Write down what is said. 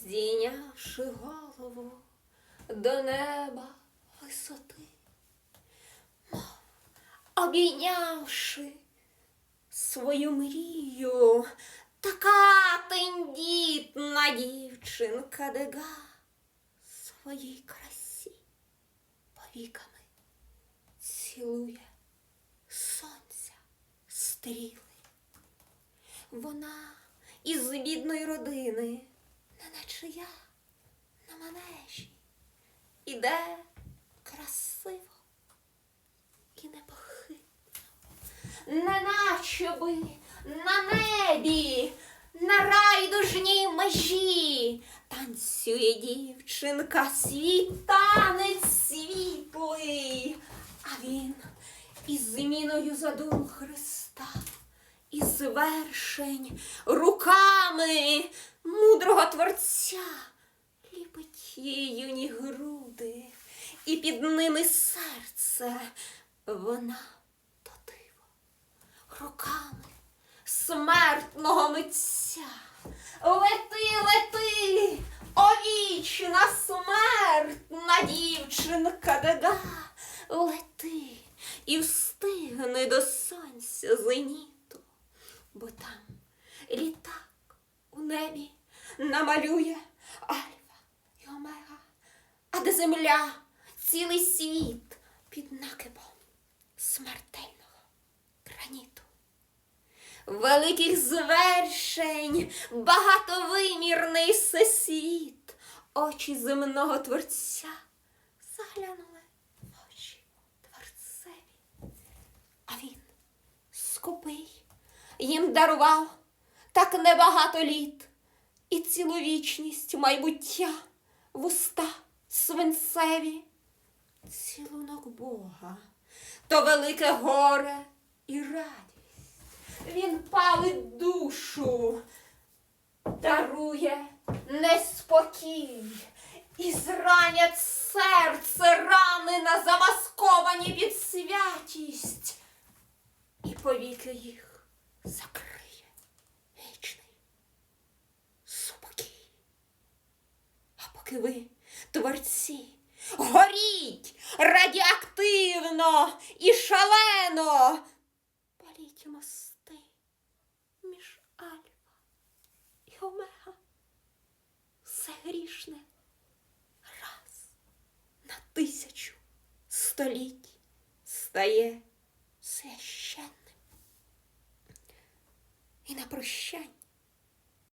здійнявши голову до неба висоти, мов обійнявши свою мрію, така тендітна дівчинка дега своїй красі повіками цілує сонця стріли. Вона із бідної родини, не наче я на манежі, іде красиво і непохитно, неначе би на небі, на райдужній межі танцює дівчинка світ танець світлий, а він із зміною задум Христа і звершень руками мудрого Творця. Ліпить її юні груди, і під ними серце. Вона то диво руками смертного митця. Лети, лети, о вічна смертна дівчинка дега, лети і встигни до сонця зеніту, бо там літак у небі намалює Альфа і Омега, а де земля? Цілий світ під накипом смертельного граніту. Великих звершень, багатовимірний всесвіт, очі земного творця заглянули в очі творцеві. А він скупий, їм дарував так небагато літ і цілу вічність майбуття в уста свинцеві, цілунок Бога, то велике горе і радість. Він палить душу, дарує неспокій і зранять серце рани на замасковані під святість, і повіки їх закриє А ви, творці, горіть радіоактивно і шалено, паліть мости між Альфа і Омега. Все грішне раз на тисячу століть стає священним. І на прощання